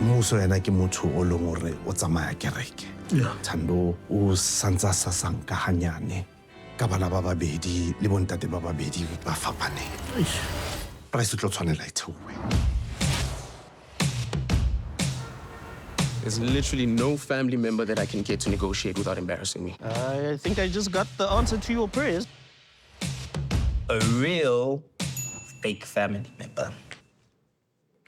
mmuso yena ke motho o leng gore o tsamaya kereke thando o santse a sa sanka ganyane ka bana ba babedi le bontate ba babedi ba fapaneng price e tlo tshwanela e theowe There's literally no family member that I can get to negotiate without embarrassing me. I think I just got the answer to your prayers. A real fake family member.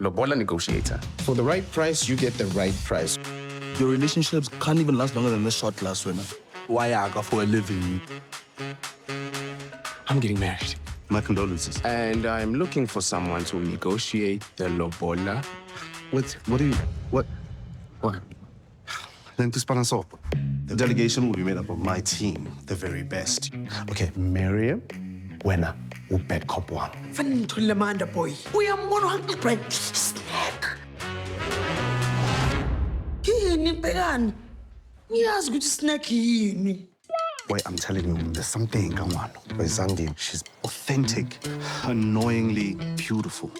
Lobola negotiator. For the right price, you get the right price. Your relationships can't even last longer than this short last winner. Why aga for a living? I'm getting married. My condolences. And I'm looking for someone to negotiate the Lobola. what what do you what What? Then to span us up. The delegation will be made up of my team, the very best. Okay, Miriam, Wena, Ubed Cop One. fanintholile manda boy uyambona uuncle brian snack yini bhekani ngiyazi ukuthi snack yini Boy, I'm telling you, there's something going on. Boy, Zandi, she's authentic, annoyingly beautiful.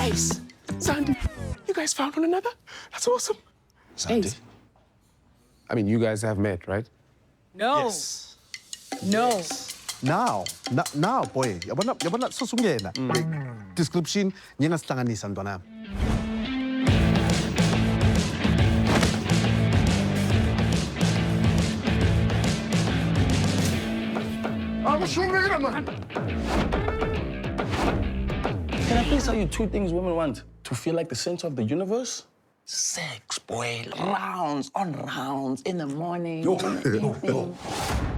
Ace. Sandy, you guys found one another? That's awesome. Zandi. I mean, you guys have met, right? no Yes. no Now, na, now, boy, yabona yabona susungena. Mm. Description nyena sihlanganisa ntwana yami. Can I please tell you two things women want? To feel like the center of the universe? Sex, boy. Rounds on rounds in the morning. in the evening.